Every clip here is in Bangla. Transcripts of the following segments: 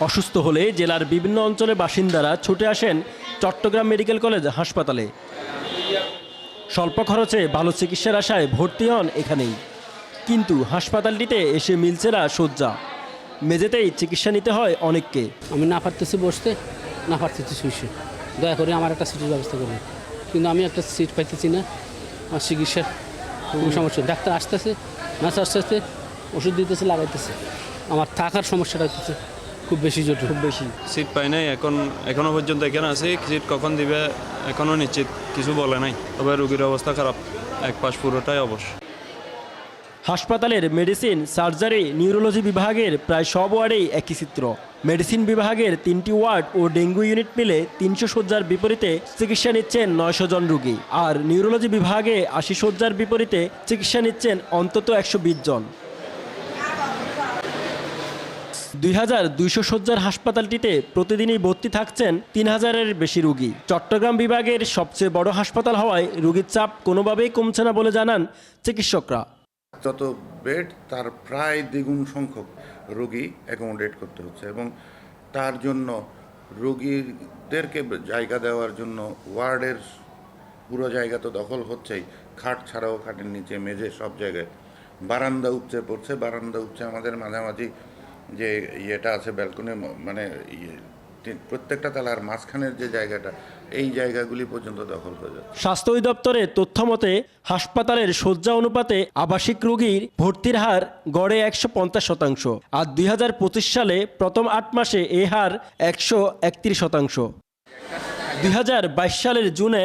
অসুস্থ হলে জেলার বিভিন্ন অঞ্চলের বাসিন্দারা ছুটে আসেন চট্টগ্রাম মেডিকেল কলেজ হাসপাতালে। স্বল্প খরচে ভালো চিকিৎসার আশায় ভর্তি হন এখানেই। কিন্তু হাসপাতালটিতে এসে মিলছে না শয্যা। মেঝেতেই চিকিৎসা নিতে হয় অনেককে। আমি না পারতেছি বসতে, না পারতেছি শুইতে। দয়া করে আমার একটা সিটের ব্যবস্থা করুন। কিন্তু আমি একটা সিট পাইতেছি না, আমার চিকিৎসার সমস্যা ডাক্তার আসতেছে, নার্স আসতেছে, ওষুধ দিতেছে, লাগাইতেছে। আমার থাকার সমস্যাটা হচ্ছে খুব বেশি জটিল। খুব বেশি। সিট পাই নাই এখন এখনও পর্যন্ত এখানে আছি সিট কখন দিবে এখনও নিশ্চিত কিছু বলে নাই। তবে রোগীর অবস্থা খারাপ এক পাশ পুরোটাই অবশ্য হাসপাতালের মেডিসিন সার্জারি নিউরোলজি বিভাগের প্রায় সব ওয়ার্ডেই একই চিত্র। মেডিসিন বিভাগের তিনটি ওয়ার্ড ও ডেঙ্গু ইউনিট মিলে তিনশো শয্যার বিপরীতে চিকিৎসা নিচ্ছেন নয়শো জন রোগী। আর নিউরোলজি বিভাগে আশি শয্যার বিপরীতে চিকিৎসা নিচ্ছেন অন্তত একশো বিশ জন। দুই হাজার দুইশো শয্যার হাসপাতালটিতে প্রতিদিনই ভর্তি থাকছেন তিন হাজারের বেশি রুগী। চট্টগ্রাম বিভাগের সবচেয়ে বড় হাসপাতাল হওয়ায় রুগীর চাপ কোনোভাবেই কমছে না বলে জানান চিকিৎসকরা। যত বেড, তার প্রায় দ্বিগুণ সংখ্যক রোগী অ্যাকোমোডেট করতে হচ্ছে এবং তার জন্য রোগীদেরকে জায়গা দেওয়ার জন্য ওয়ার্ডের পুরো জায়গা তো দখল হচ্ছেই। খাট ছাড়াও খাটের নিচে মেঝে সব জায়গায়। বারান্দা উপচে পড়ছে, বারান্দা উপচে আমাদের মাঝামাঝি যে ইয়েটা আছে ব্যালকনি মানে ইয়ে প্রত্যেকটা তালার মাঝখানের যে জায়গাটা, এই জায়গাগুলি পর্যন্ত দখল হয়ে যাচ্ছে স্বাস্থ্য অধিদপ্তরের তথ্য মতে, হাসপাতালের শয্যা অনুপাতে আবাসিক রোগীর ভর্তির হার গড়ে একশো পঞ্চাশ শতাংশ, আর দুই হাজার পঁচিশ সালে প্রথম আট মাসে এ হার একশো একত্রিশ শতাংশ। দুই হাজার বাইশ সালের জুনে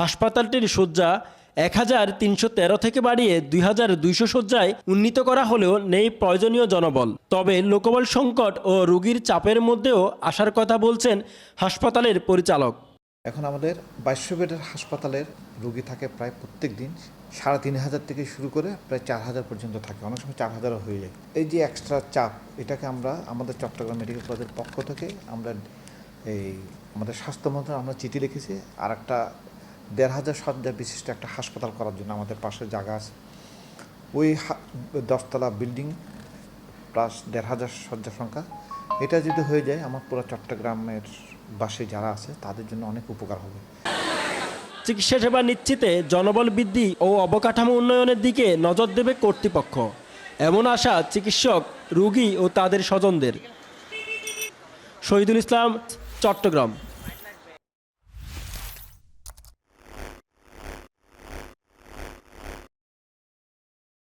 হাসপাতালটির শয্যা এক হাজার তিনশো তেরো থেকে বাড়িয়ে দুই হাজার দুইশো শয্যায় উন্নীত করা হলেও নেই প্রয়োজনীয় জনবল। তবে লোকবল সংকট ও রোগীর চাপের মধ্যেও আসার কথা বলছেন হাসপাতালের পরিচালক। এখন আমাদের বাইশশো বেডের হাসপাতালের রোগী থাকে প্রায় প্রত্যেক দিন। সাড়ে তিন হাজার থেকে শুরু করে প্রায় চার হাজার পর্যন্ত থাকে। অনেক সময় চার হাজারও হয়ে যায়। এই যে এক্সট্রা চাপ, এটাকে আমরা আমাদের চট্টগ্রাম মেডিকেল কলেজের পক্ষ থেকে আমরা এই আমাদের স্বাস্থ্য মন্ত্রণালয় আমরা চিঠি লিখেছি। আর একটা দেড় হাজার শয্যা বিশিষ্ট একটা হাসপাতাল করার জন্য আমাদের পাশে জায়গা আছে। ওই দশতলা বিল্ডিং প্লাস দেড় হাজার শয্যা সংখ্যা। এটা যদি হয়ে যায়, আমার পুরো চট্টগ্রামের বাসে যারা আছে, তাদের জন্য অনেক উপকার হবে। চিকিৎসা সেবা নিশ্চিতে জনবল বৃদ্ধি ও অবকাঠামো উন্নয়নের দিকে নজর দেবে কর্তৃপক্ষ। এমন আশা চিকিৎসক, রোগী ও তাদের স্বজনদের। শহীদুল ইসলাম, চট্টগ্রাম।